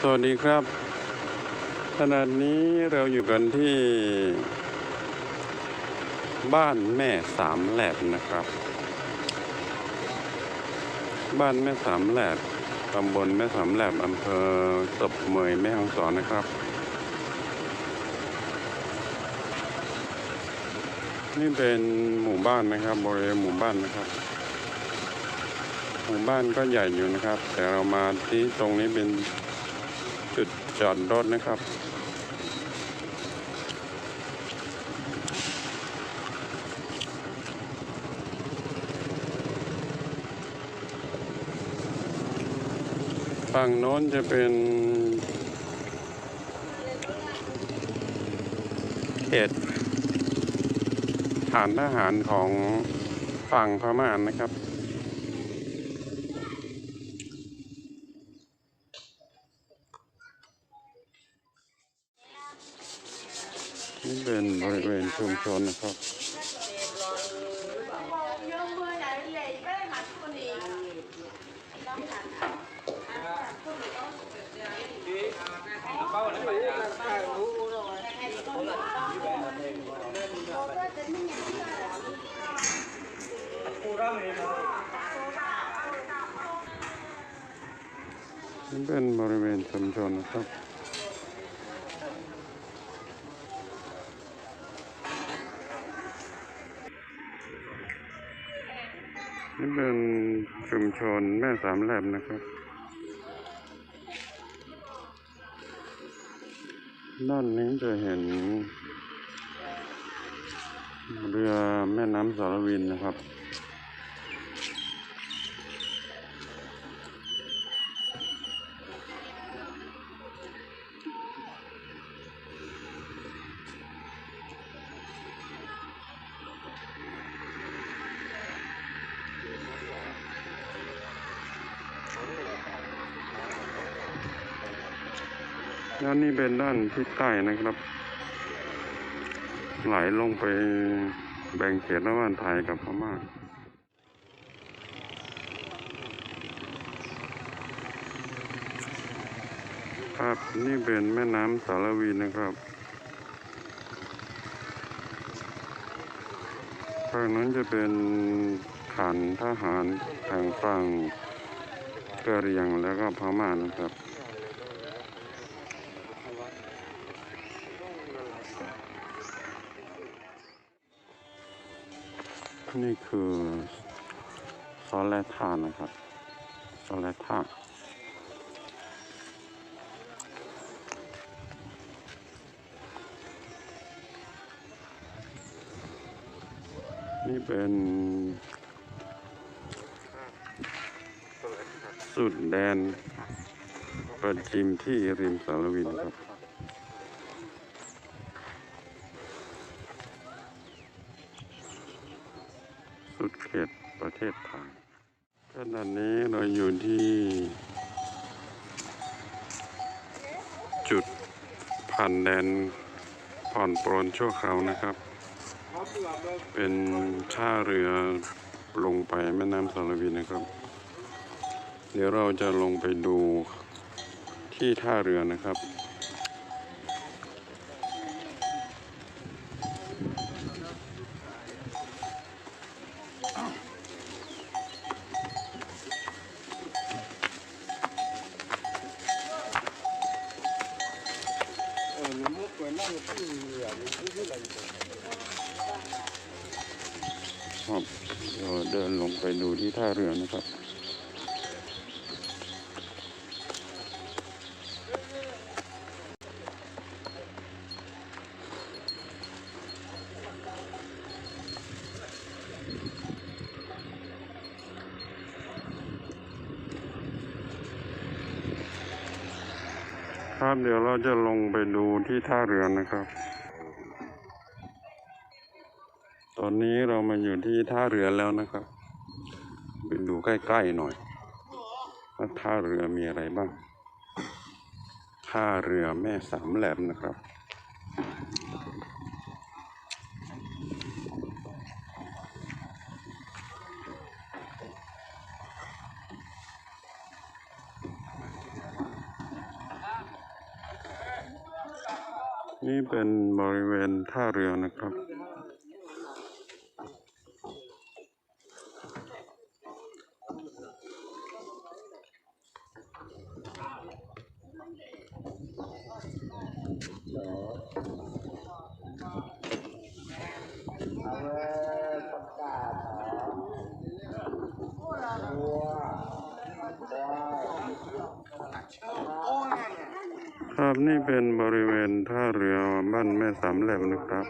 สวัสดีครับ ขณะนี้เราอยู่กันที่ บ้านแม่สามแหลบนะครับ บ้านแม่สามแหลบตำบลแม่สามแหลบอำเภอตบเมยแม่ฮ่องสอนนะครับ นี่เป็นหมู่บ้านนะครับบริเวณหมู่บ้านนะครับหมู่บ้านก็ใหญ่อยู่นะครับ แต่เรามาที่ตรงนี้เป็น จุดจอดรถนะครับฝั่งโน้นจะเป็นเขตฐานทหารของฝั่งพม่านะครับ นี่เป็นบริเวณชุมชนนะครับนี่เป็นบริเวณชุมชนนะครับ ชนแม่สามแหลมนะครับ ด้านนี้จะเห็น เรือแม่น้ำสารวินนะครับ ด้านนี้เป็นด้านทิศใต้นะครับ ไหลลงไปแบ่งเขตระหว่างไทยกับพม่าครับนี่เป็นแม่น้ำสารวีนะครับฝั่งนั้นจะเป็นฐานทหารทางฝั่งกะเหรียงแล้วก็พม่านะครับ นี่คือซอสแลท่านะครับซอสแลท่านี่เป็นสุดแดนประจิมที่ริมสารวินครับ ณะนี้เราอยู่ที่ จุดผ่านแดนผ่อนปรนชั่วคราวนะครับ เป็นท่าเรือลงไปแม่น้ำสารวินนะครับ เดี๋ยวเราจะลงไปดูที่ท่าเรือนะครับ ครับเราเดินลงไปดูที่ท่าเรือนะครับ ครับเดี๋ยวเราจะลงไปดูที่ท่าเรือนะครับ ตอนนี้เรามาอยู่ที่ท่าเรือแล้วนะครับ ไปดูใกล้ๆหน่อยว่าท่าเรือมีอะไรบ้าง ท่าเรือแม่สามแหลมนะครับ เป็นบริเวณท่าเรือนะครับ ครับนี่เป็นบริเวณท่าเรือบ้านแม่สามแหลมนะครับ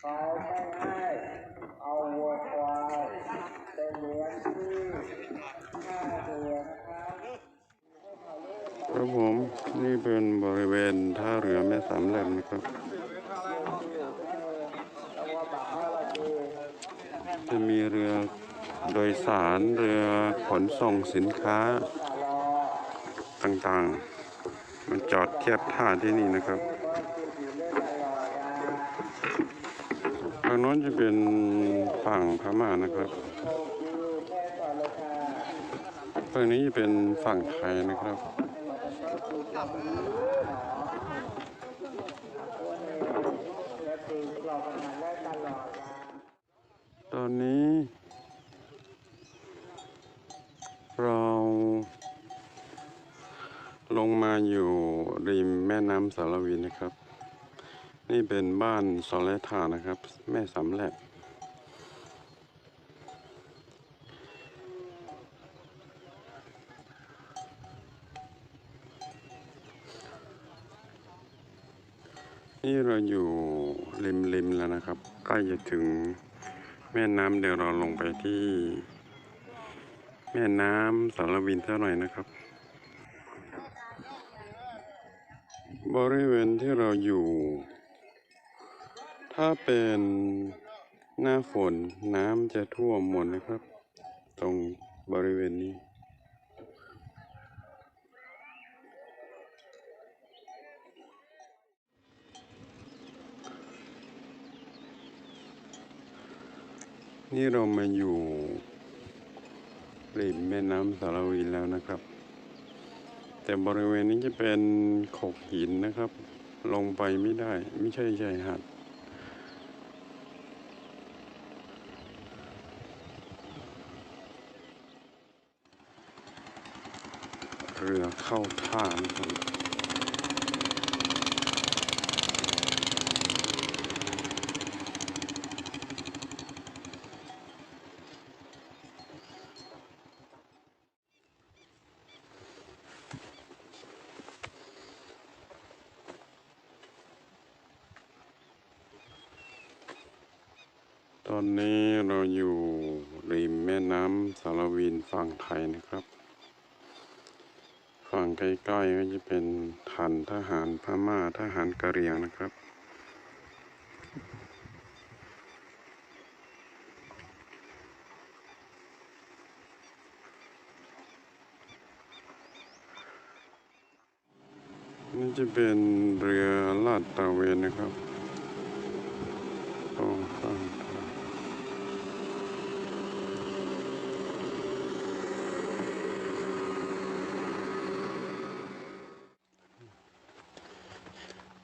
เขาไม่ให้เอาวัวควายไปเลี้ยงที่ท่าเรือนะครับครับผมนี่เป็นบริเวณท่าเรือแม่สามแหลมนะครับ จะมีเรือ โดยสารเรือขนส่งสินค้าต่างๆ มันจอดเทียบท่าที่นี่นะครับทางโน้นจะเป็นฝั่งพม่านะครับฝั่งนี้จะเป็นฝั่งไทยนะครับ ตอนนี้ เราล งมาอยู่ริมแม่น้ำสารวินนะครับ นี่เป็นบ้านสอเลธานะครับ แม่สำแหลบนี่เราอยู่ริมริมแล้วนะครับ ใกล้จะถึงแม่น้ำเดี๋ยวเราลงไปที่ แม่น้ำสารวินเท่าหน่อยนะครับ บริเวณที่เราอยู่ ถ้าเป็นหน้าฝนน้ำจะท่วมหมดนะครับ ตรงบริเวณนี้ นี่เรามาอยู่ริมแม่น้ำสารวินแล้วนะครับ แต่บริเวณนี้จะเป็นโขกหินนะครับ ลงไปไม่ได้ ไม่ใช่ชายหาดเรือเข้าท่านะครับ อนนี้เราอยู่ริมแม่น้ำสารวินฝั่งไทยนะครับ ฝั่งใกล้ๆก็จะเป็นฐานทหารพม่าทหารกะเหรี่ยงนะครับ นี่จะเป็นเรือลาดตระเวนนะครับตรงข้างทาง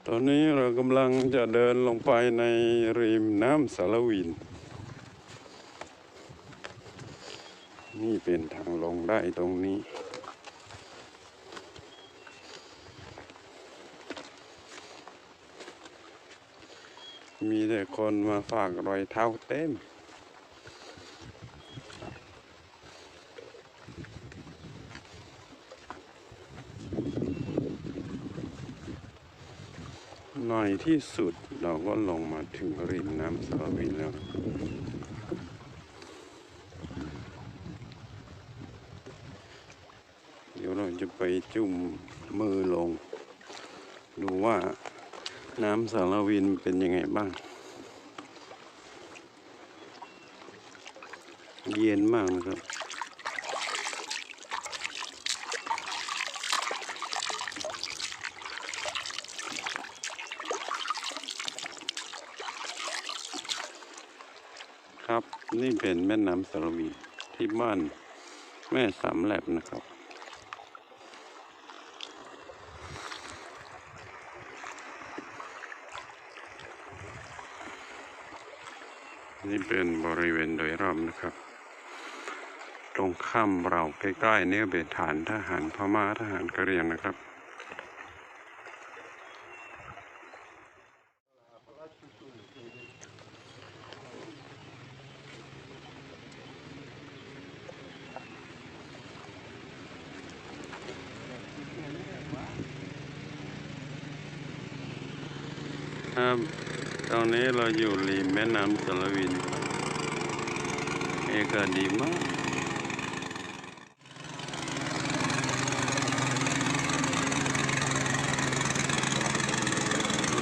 ต อนนี้เรากำลังจะเดินลงไปในริมน้ำสารวิน นี่เป็นทางลงได้ตรงนี้ มีแต่คนมาฝากรอยเท้าเต็ม หน่อยที่สุดเราก็ลงมาถึงริมน้ำสาวินแล้วเดี๋ยวเราจะไปจุ่มมือลง ดูว่าน้ำสารวินเป็นยังไงบ้าง เย็นมากนะครับ ข ครับ นี่เป็นแม่น้ำสารวีที่บ้านแม่สามแหลบนะครับ นี่เป็นบริเวณโดยรอบนะครับ ตรงข้ามเราใกล้ๆเนี่เป็นฐานทหารพม่าทหารกะเหรี่ยงนะครับ ตอนนี้เราอยู่ริมแม่น้ำสารวินเอกาศดีมาก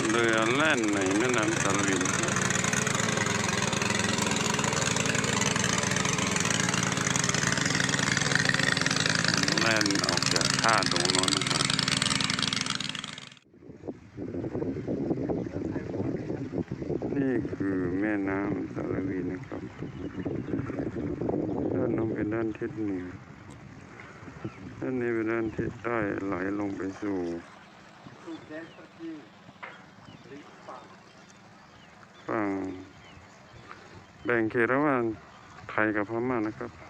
เรือแล่นในแม่น้ำสารวินแล่นออกจากท่าตรงโนี่คือแม่น้ำสารวีนะครับด้านลงเป็นด้านทิศเหนือด้านนี้เป็นด้านทิศใต้ไหลลงไปสู่ฝั่งแบ่งเขตระหว่างไทยกับพม่านะครับ